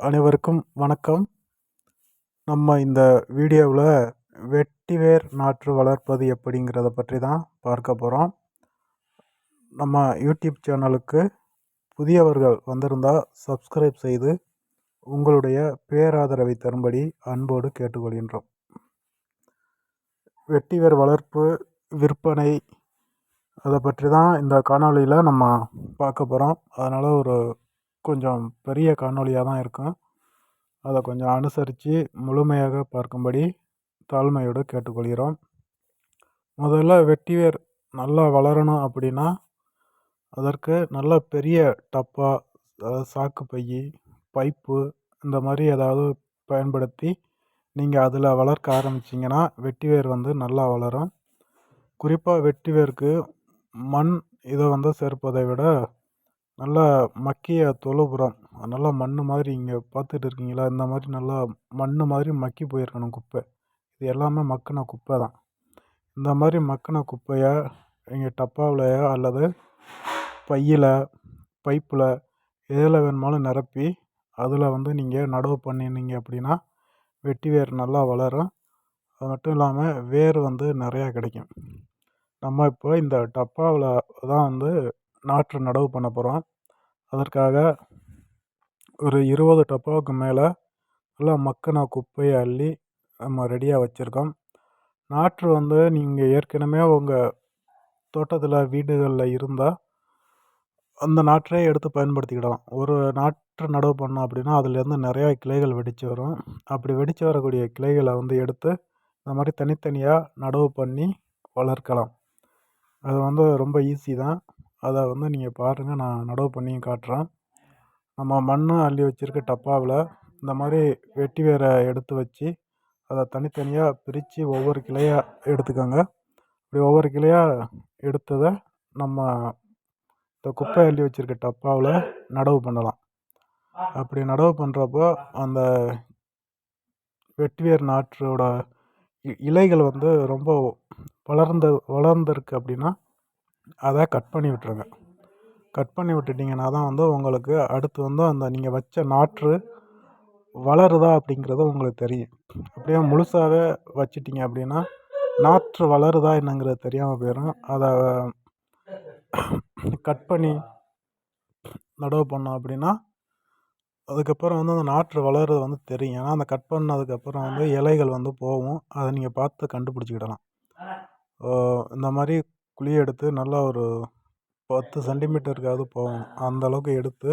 அனைவருக்கும் வணக்கம். நம்ம இந்த வீடியோவில் வெட்டிவேர் நாற்று வளர்ப்பது எப்படிங்கிறத பற்றி தான் பார்க்க போகிறோம் நம்ம யூடியூப் சேனலுக்கு புதியவர்கள் வந்திருந்தால் சப்ஸ்கிரைப் செய்து உங்களுடைய பேராதரவை தரும்படி அன்போடு கேட்டுக்கொள்கின்றோம். வெட்டிவேர் வளர்ப்பு விற்பனை அதை பற்றி தான் இந்த காணொளியில் நம்ம பார்க்க போகிறோம் அதனால் ஒரு கொஞ்சம் பெரிய காணொளியாக தான் இருக்கும். அதை கொஞ்சம் அனுசரித்து முழுமையாக பார்க்கும்படி தாழ்மையோடு கேட்டுக்கொள்கிறோம். முதல்ல வெட்டிவேர் நல்லா வளரணும் அப்படின்னா அதற்கு நல்ல பெரிய டப்பா அதாவது சாக்கு பை பைப்பு இந்த மாதிரி ஏதாவது பயன்படுத்தி நீங்கள் அதில் வளர்க்க ஆரம்பிச்சிங்கன்னா வெட்டிவேர் வந்து நல்லா வளரும். குறிப்பாக வெட்டிவேருக்கு மண் இதை வந்து சேர்ப்பதை விட நல்லா மக்கிய தொழு நல்லா மண் மாதிரி இங்கே பார்த்துட்டு இருக்கீங்களா? இந்த மாதிரி நல்லா மண் மாதிரி மக்கி போயிருக்கணும் குப்பை. இது எல்லாமே மக்கின குப்பை தான். இந்த மாதிரி மக்கின குப்பையை நீங்கள் டப்பாவிலையோ அல்லது பையில் பைப்பில் எதில் வேணுமாலும் நிரப்பி அதில் வந்து நீங்கள் நடவு பண்ணினீங்க அப்படின்னா வெட்டி வேர் நல்லா வளரும். அது மட்டும் இல்லாமல் வேர் வந்து நிறையா கிடைக்கும். நம்ம இப்போ இந்த டப்பாவில் தான் வந்து நாற்று நடவு பண்ண போகிறோம் அதற்காக ஒரு இருபது டப்பாவுக்கு மேலே நல்லா மக்கின குப்பையை அள்ளி நம்ம ரெடியாக வச்சுருக்கோம். நாற்று வந்து நீங்கள் ஏற்கனவே உங்கள் தோட்டத்தில் வீடுகளில் இருந்தால் அந்த நாற்றை எடுத்து பயன்படுத்திக்கிடலாம். ஒரு நாற்று நடவு பண்ணோம் அப்படின்னா அதுலேருந்து நிறையா கிளைகள் வெடித்து வரும். அப்படி வெடித்து வரக்கூடிய கிளைகளை வந்து எடுத்து இந்த மாதிரி தனித்தனியாக நடவு பண்ணி வளர்க்கலாம். அது வந்து ரொம்ப ஈஸி தான். அதை வந்து நீங்கள் பாருங்கள் நான் நடவு பண்ணியும் காட்டுறேன். நம்ம மண்ணும் அள்ளி வச்சுருக்க டப்பாவில் இந்த மாதிரி வெட்டி வேரை எடுத்து வச்சு அதை தனித்தனியாக பிரித்து ஒவ்வொரு கிளையாக எடுத்துக்கோங்க. இப்படி ஒவ்வொரு கிளையாக எடுத்ததை நம்ம இந்த குப்பை அள்ளி வச்சுருக்க டப்பாவில் நடவு பண்ணலாம். அப்படி நடவு பண்ணுறப்போ அந்த வெட்டிவேர் நாற்றோட இலைகள் வந்து ரொம்ப வளர்ந்த வளர்ந்துருக்கு அப்படின்னா அதை கட் பண்ணி விட்டுருங்க. கட் பண்ணி விட்டுட்டிங்கன்னா தான் வந்து உங்களுக்கு அடுத்து வந்து அந்த நீங்கள் வச்ச நாற்று வளருதா அப்படிங்கிறது உங்களுக்கு தெரியும். அப்படியே முழுசாகவே வச்சிட்டிங்க அப்படின்னா நாற்று வளருதா என்னங்கிறது தெரியாமல் போயிடும் அதை கட் பண்ணி நடவு பண்ணோம் அப்படின்னா அதுக்கப்புறம் வந்து அந்த நாற்று வளருது வந்து தெரியும். ஏன்னா அந்த கட் பண்ணதுக்கப்புறம் வந்து இலைகள் வந்து போகும். அதை நீங்கள் பார்த்து கண்டுபிடிச்சிக்கிடலாம். இந்த மாதிரி குழி எடுத்து நல்லா ஒரு பத்து சென்டிமீட்டருக்காவது போகும் அந்தளவுக்கு எடுத்து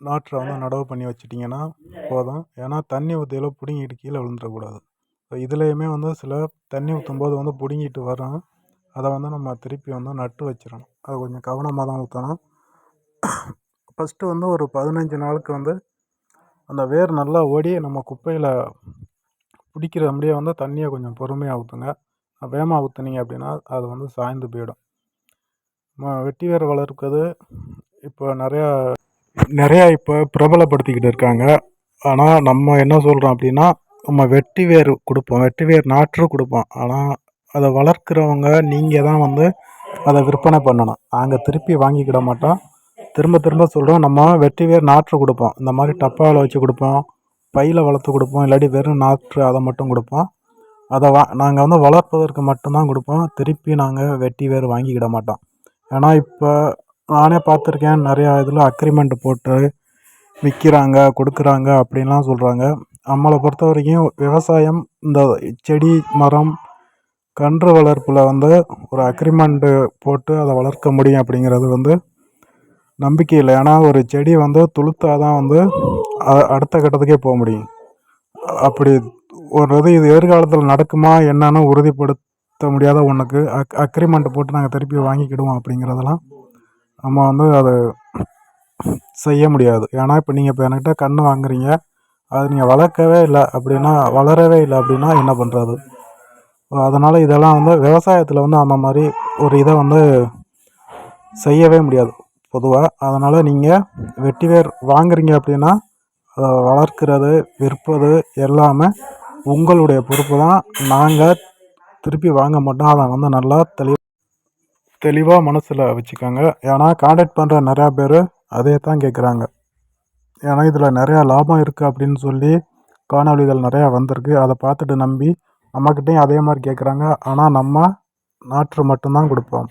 நாற்றை வந்து நடவு பண்ணி வச்சிட்டிங்கன்னா போதும். ஏன்னா தண்ணி ஊற்றியில பிடுங்கிட்டு கீழே விழுந்துடக்கூடாது. இப்போ இதுலேயுமே வந்து சில தண்ணி ஊற்றும் போது வந்து பிடுங்கிட்டு வரும் அதை வந்து நம்ம திருப்பி வந்து நட்டு வச்சிடணும். அது கொஞ்சம் கவனமாக தான் ஊற்றணும் ஃபஸ்ட்டு வந்து ஒரு பதினஞ்சு நாளுக்கு வந்து அந்த வேர் நல்லா ஓடி நம்ம குப்பையில் பிடிக்கிற அப்படியே வந்து தண்ணியை கொஞ்சம் பொறுமையாக ஊற்றுங்க வேகமாக ஊற்றுனீங்க அப்படின்னா அது வந்து சாய்ந்து போயிடும். வெட்டி வேர் வளர்க்கிறது இப்போ நிறையா நிறையா இப்போ பிரபலப்படுத்திக்கிட்டு இருக்காங்க. ஆனால் நம்ம என்ன சொல்கிறோம் அப்படின்னா நம்ம வெட்டி வேர் கொடுப்போம். வெட்டி வேர் நாற்று கொடுப்போம். ஆனால் அதை வளர்க்குறவங்க நீங்கள் தான் வந்து அதை விற்பனை பண்ணணும். நாங்கள் திருப்பி வாங்கிக்கிட மாட்டோம். திரும்ப திரும்ப சொல்கிறோம் நம்ம வெட்டி வேர் நாற்று கொடுப்போம். இந்த மாதிரி டப்பாவில் வச்சு கொடுப்போம். பையில் வளர்த்து கொடுப்போம். இல்லாட்டி வெறும் நாற்று அதை மட்டும் கொடுப்போம். அதை வா நாங்கள் வந்து வளர்ப்பதற்கு மட்டும்தான் கொடுப்போம். திருப்பி நாங்கள் வெட்டி வேர் வாங்கிக்கிட மாட்டோம். ஏன்னா இப்போ நானே பார்த்துருக்கேன் நிறையா இதில் அக்ரிமெண்ட் போட்டு விற்கிறாங்க கொடுக்குறாங்க அப்படின்லாம் சொல்கிறாங்க நம்மளை பொறுத்த வரைக்கும் விவசாயம் இந்த செடி மரம் கன்று வளர்ப்பில் வந்து ஒரு அக்ரிமெண்ட்டு போட்டு அதை வளர்க்க முடியும் அப்படிங்கிறது வந்து நம்பிக்கை இல்லை. ஏன்னா ஒரு செடி வந்து துளுத்தா தான் வந்து அடுத்த கட்டத்துக்கே போக முடியும். அப்படி ஒரு இது எதிர்காலத்தில் நடக்குமா என்னன்னு உறுதிப்படுத்த முடியாத ஒன்றுக்கு அக் அக்ரிமெண்ட் போட்டு நாங்கள் திருப்பி வாங்கிக்கிடுவோம் அப்படிங்கிறதெல்லாம் நம்ம வந்து அதை செய்ய முடியாது. ஏன்னா இப்போ நீங்கள் இப்போ என்கிட்ட கன்று வாங்குறீங்க அது நீங்கள் வளர்க்கவே இல்லை அப்படின்னா வளரவே இல்லை அப்படின்னா என்ன பண்ணுறது அதனால் இதெல்லாம் வந்து விவசாயத்தில் வந்து அந்த மாதிரி ஒரு இதை வந்து செய்யவே முடியாது பொதுவாக அதனால் நீங்கள் வெட்டி வேர் வாங்குறீங்க அப்படின்னா அதை வளர்க்கிறது விற்பது எல்லாமே உங்களுடைய பொறுப்பு தான். நாங்கள் திருப்பி வாங்க மாட்டோம். அதை வந்து நல்லா தெளி தெளிவாக மனசில் வச்சுக்கோங்க. ஏன்னா காண்டாக்ட் பண்ணுற நிறையா பேர் அதே தான் கேட்குறாங்க ஏன்னா இதில் நிறையா லாபம் இருக்குது அப்படின்னு சொல்லி காணொளிகள் நிறையா வந்திருக்கு. அதை பார்த்துட்டு நம்பி நம்மக்கிட்டேயும் அதே மாதிரி கேட்குறாங்க ஆனால் நம்ம நாற்று மட்டும்தான் கொடுப்போம்.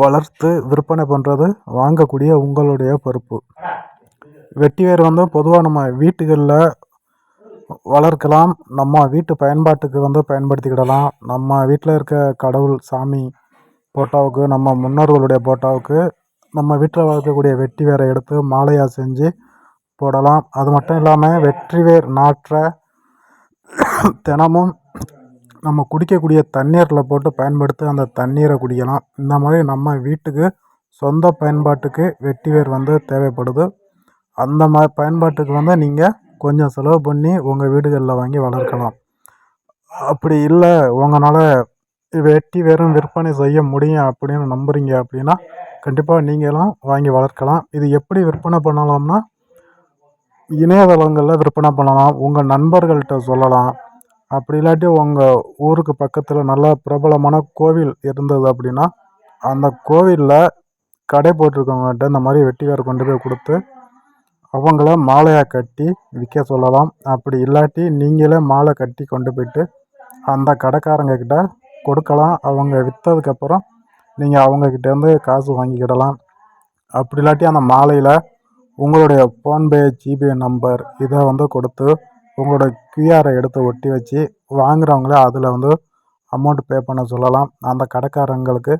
வளர்த்து விற்பனை பண்ணுறது வாங்கக்கூடிய உங்களுடைய பொறுப்பு. வெட்டி வேர் வந்து பொதுவாக நம்ம வீட்டுகளில் வளர்க்கலாம். நம்ம வீட்டு பயன்பாட்டுக்கு வந்து பயன்படுத்திக்கிடலாம். நம்ம வீட்டில் இருக்க கடவுள் சாமி போட்டாவுக்கு நம்ம முன்னோர்களுடைய போட்டாவுக்கு நம்ம வீட்டில் வளர்க்கக்கூடிய வெட்டி வேரை எடுத்து மாலையாக செஞ்சு போடலாம். அது மட்டும் இல்லாமல் வெற்றி வேர் நாற்றை தினமும் நம்ம குடிக்கக்கூடிய தண்ணீரில் போட்டு பயன்படுத்தி அந்த தண்ணீரை குடிக்கலாம். இந்த மாதிரி நம்ம வீட்டுக்கு சொந்த பயன்பாட்டுக்கு வெட்டி வேர் வந்து தேவைப்படுது. அந்த மாதிரி பயன்பாட்டுக்கு வந்து நீங்கள் கொஞ்சம் செலவு பண்ணி உங்கள் வீடுகளில் வாங்கி வளர்க்கலாம். அப்படி இல்லை உங்களால் வெட்டி வெறும் விற்பனை செய்ய முடியும் அப்படின்னு நம்புகிறீங்க அப்படின்னா கண்டிப்பாக நீங்களும் வாங்கி வளர்க்கலாம். இது எப்படி விற்பனை பண்ணலாம்னா இணையதளங்களில் விற்பனை பண்ணலாம். உங்கள் நண்பர்கள்கிட்ட சொல்லலாம். அப்படி இல்லாட்டி உங்கள் ஊருக்கு பக்கத்தில் நல்ல பிரபலமான கோவில் இருந்தது அப்படின்னா அந்த கோவிலில் கடை போட்டிருக்கவங்கள்ட்ட இந்த மாதிரி வெட்டி கொண்டு போய் கொடுத்து அவங்கள மாலையாக கட்டி விற்க சொல்லலாம். அப்படி இல்லாட்டி நீங்களே மாலை கட்டி கொண்டு போய்ட்டு அந்த கடைக்காரங்கக்கிட்ட கொடுக்கலாம். அவங்க விற்றதுக்கப்புறம் நீங்கள் அவங்கக்கிட்டேருந்து காசு வாங்கிக்கிடலாம். அப்படி இல்லாட்டி அந்த மாலையில் உங்களுடைய ஃபோன்பே ஜிபே நம்பர் இதை வந்து கொடுத்து உங்களோட கியூஆரை எடுத்து ஒட்டி வச்சு வாங்குறவங்கள அதில் வந்து அமௌண்ட் பே பண்ண சொல்லலாம். அந்த கடைக்காரங்களுக்கு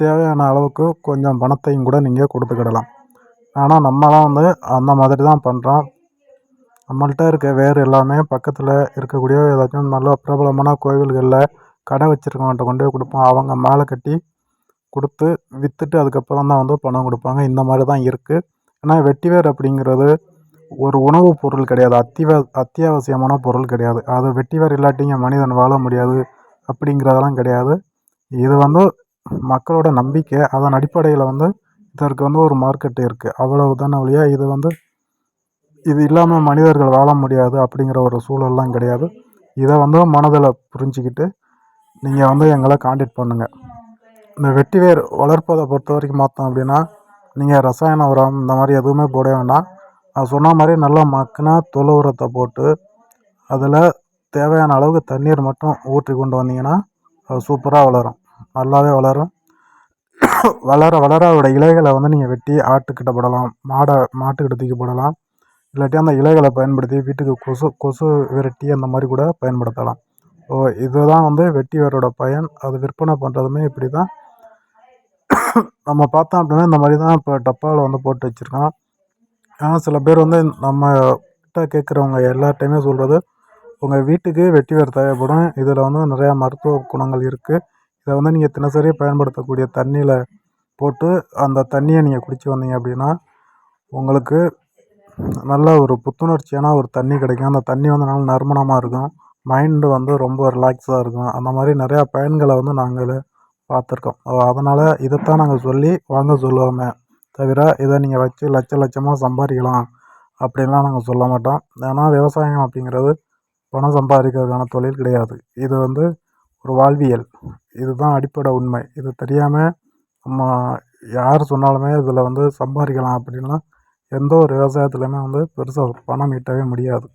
தேவையான அளவுக்கு கொஞ்சம் பணத்தையும் கூட நீங்கள் கொடுத்துக்கிடலாம். ஆனால் நம்மலாம் வந்து அந்த மாதிரி தான் பண்ணுறோம் நம்மள்கிட்ட இருக்க வேர் எல்லாமே பக்கத்தில் இருக்கக்கூடிய ஏதாச்சும் நல்ல பிரபலமான கோவில்களில் கடை வச்சுருக்கவங்கள்ட்ட கொண்டு போய் கொடுப்போம். அவங்க மாலை கட்டி கொடுத்து விற்றுட்டு அதுக்கப்புறம் தான் வந்து பணம் கொடுப்பாங்க. இந்த மாதிரி தான் இருக்குது ஆனால் வெட்டி வேர் அப்படிங்கிறது ஒரு உணவு பொருள் கிடையாது. அத்திவ அத்தியாவசியமான பொருள் கிடையாது. அது வெட்டி வேர் இல்லாட்டிங்க மனிதன் வாழ முடியாது அப்படிங்கிறதெல்லாம் கிடையாது. இது வந்து மக்களோட நம்பிக்கை. அதன் அடிப்படையில் வந்து இதற்கு வந்து ஒரு மார்க்கெட் இருக்குது அவ்வளவு தானே ஒழிய இது வந்து இது இல்லாமல் மனிதர்கள் வாழ முடியாது அப்படிங்கிற ஒரு சூழல்லாம் கிடையாது. இதை வந்து மனதில் புரிஞ்சுக்கிட்டு நீங்கள் வந்து எங்களை காண்டாக்ட் பண்ணுங்கள் இந்த வெட்டிவேர் வளர்ப்பதை பொறுத்த வரைக்கும் பார்த்தோம் அப்படின்னா நீங்கள் ரசாயன உரம் இந்த மாதிரி எதுவுமே போட வேண்டாம். அது சொன்ன மாதிரி நல்லா மக்கினா தொழு உரத்தை போட்டு அதில் தேவையான அளவுக்கு தண்ணீர் மட்டும் ஊற்றி கொண்டு வந்தீங்கன்னா அது சூப்பராக வளரும். நல்லாவே வளரும். வளர வளர அதோட இலைகளை வந்து நீங்கள் வெட்டி ஆட்டுக்கிட்ட போடலாம். மாடை மாட்டுக்கிட்ட தூக்கி போடலாம். இல்லாட்டி அந்த இலைகளை பயன்படுத்தி வீட்டுக்கு கொசு கொசு விரட்டி அந்த மாதிரி கூட பயன்படுத்தலாம். ஸோ இதுதான் வந்து வெட்டி வேரோட பயன். அது விற்பனை பண்ணுறதுமே இப்படி தான் நம்ம பார்த்தோம் அப்படின்னா இந்த மாதிரி தான் இப்போ டப்பாவில் வந்து போட்டு வச்சுருக்கான். ஆனால் சில பேர் வந்து நம்ம கிட்ட கேட்குறவங்க எல்லார்ட்டையுமே சொல்கிறது உங்கள் வீட்டுக்கு வெட்டி வேர் தேவைப்படும். இதில் வந்து நிறையா மருத்துவ குணங்கள் இருக்குது இதை வந்து நீங்கள் தினசரி பயன்படுத்தக்கூடிய தண்ணியில் போட்டு அந்த தண்ணியை நீங்கள் குடித்து வந்தீங்க அப்படின்னா உங்களுக்கு நல்ல ஒரு புத்துணர்ச்சியான ஒரு தண்ணி கிடைக்கும். அந்த தண்ணி வந்து நல்ல நறுமணமாக இருக்கும். மைண்டு வந்து ரொம்ப ரிலாக்ஸாக இருக்கும். அந்த மாதிரி நிறையா பயன்களை வந்து நாங்கள் பார்த்துருக்கோம். அதனால் இதைத்தான் நாங்கள் சொல்லி வாங்க சொல்லுவோமே தவிர இதை நீங்கள் வச்சு லட்ச லட்சமாக சம்பாதிக்கலாம் அப்படின்லாம் நாங்கள் சொல்ல மாட்டோம். ஏன்னா விவசாயம் அப்படிங்கிறது பணம் சம்பாதிக்கிறதுக்கான தொழில் கிடையாது. இது வந்து ஒரு வாழ்வியல். இதுதான் அடிப்படை உண்மை. இது தெரியாமல் நம்ம யார் சொன்னாலுமே இதில் வந்து சம்பாதிக்கலாம் அப்படின்லாம் எந்த ஒரு விவசாயத்துலையுமே வந்து பெருசாக பணம் ஈட்டவே முடியாது.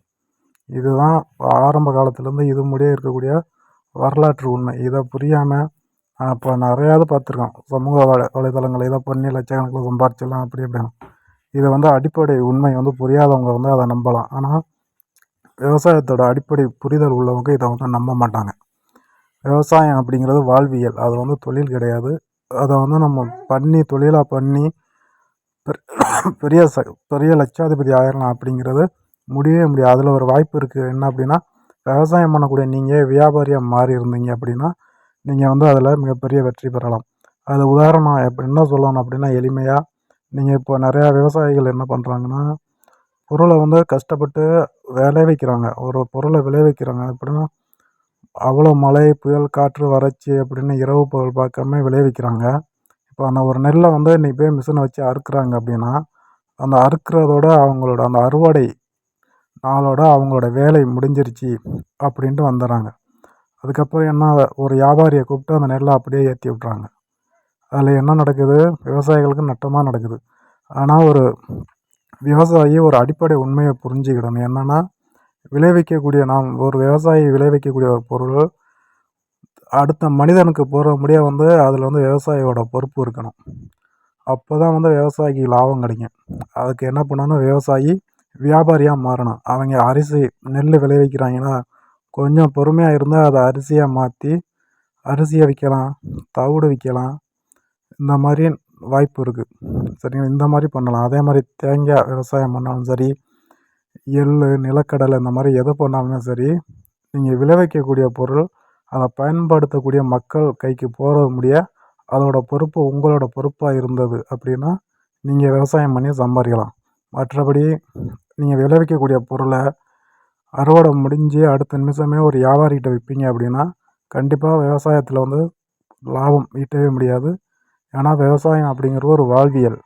இதுதான் ஆரம்ப காலத்துலேருந்து இது முடிய இருக்கக்கூடிய வரலாற்று உண்மை. இதை புரியாமல் இப்போ நிறையாவது பார்த்துருக்கோம். சமூக வலை வலைதளங்கள் இதை பண்ணி லட்சக்கணக்கில் சம்பாரிச்சிடலாம் அப்படி அப்படின்னு இதை வந்து அடிப்படை உண்மை. வந்து புரியாதவங்க வந்து அதை நம்பலாம். ஆனால் விவசாயத்தோட அடிப்படை புரிதல் உள்ளவங்க இதை வந்து நம்ப மாட்டாங்க. விவசாயம் அப்படிங்கிறது வாழ்வியல். அது வந்து தொழில் கிடையாது. அதை வந்து நம்ம பண்ணி தொழிலாக பண்ணி பெரிய ச பெரிய லட்சாதிபதி ஆயிடலாம் அப்படிங்கிறது முடியவே முடியாது. அதில் ஒரு வாய்ப்பு இருக்குது என்ன அப்படின்னா விவசாயம் பண்ணக்கூடிய நீங்கள் வியாபாரியாக மாறி இருந்தீங்க அப்படின்னா நீங்கள் வந்து அதில் மிகப்பெரிய வெற்றி பெறலாம். அது உதாரணம் எப்போ என்ன சொல்லணும் அப்படின்னா எளிமையாக நீங்கள் இப்போ நிறையா விவசாயிகள் என்ன பண்ணுறாங்கன்னா பொருளை வந்து கஷ்டப்பட்டு விளைவிக்கிறாங்க. ஒரு பொருளை விளைவிக்கிறாங்க. எப்படின்னா அவ்வளோ மழை புயல் காற்று வறட்சி அப்படின்னு இரவு பகல் பார்க்காம விளைவிக்கிறாங்க. இப்போ அந்த ஒரு நெல்லை வந்து இன்றைக்கி போய் மிஷினை வச்சு அறுக்கிறாங்க அப்படின்னா அந்த அறுக்கிறதோட அவங்களோட அந்த அறுவடை நாளோட அவங்களோட வேலை முடிஞ்சிருச்சு அப்படின்ட்டு வந்துடுறாங்க. அதுக்கப்புறம் என்ன ஒரு வியாபாரியை கூப்பிட்டு அந்த நெல்லை அப்படியே ஏற்றி விட்றாங்க. அதில் என்ன நடக்குது? விவசாயிகளுக்கு நட்டமாக தான் நடக்குது. ஆனால் ஒரு விவசாயி ஒரு அடிப்படை உண்மையை புரிஞ்சுக்கிடணும். என்னென்னா விளைவிக்கக்கூடிய நாம் ஒரு விவசாயி விளைவிக்கக்கூடிய ஒரு பொருள் அடுத்த மனிதனுக்கு போகிற முடிய வந்து அதில் வந்து விவசாயியோட பொறுப்பு இருக்கணும். அப்போ தான் வந்து விவசாயிக்கு லாபம் கிடைக்கும். அதுக்கு என்ன பண்ணணும்? விவசாயி வியாபாரியாக மாறணும். அவங்க அரிசி நெல் விளைவிக்கிறாங்கன்னா கொஞ்சம் பொறுமையாக இருந்தால் அதை அரிசியாக மாற்றி அரிசியை விற்கலாம் தவிடு விற்கலாம் இந்த மாதிரி வாய்ப்பு இருக்குது சரிங்களா? இந்த மாதிரி பண்ணலாம். அதே மாதிரி தேங்காய் விவசாயம் பண்ணாலும் சரி எள் நிலக்கடலை இந்த மாதிரி எது பண்ணாலுமே சரி நீங்கள் விளைவிக்கக்கூடிய பொருள் அதை பயன்படுத்தக்கூடிய மக்கள் கைக்கு போகிற முடிய அதோடய பொறுப்பு உங்களோட பொறுப்பாக இருந்தது அப்படின்னா நீங்கள் விவசாயம் பண்ணி சம்பாதிக்கலாம். மற்றபடி நீங்கள் விளைவிக்கக்கூடிய பொருளை அறுவடை முடிஞ்சு அடுத்த நிமிஷமே ஒரு வியாபாரிகிட்ட விற்பீங்க அப்படின்னா கண்டிப்பாக விவசாயத்தில் வந்து லாபம் ஈட்டவே முடியாது. ஏன்னா விவசாயம் அப்படிங்கிறது ஒரு வாழ்வியல்.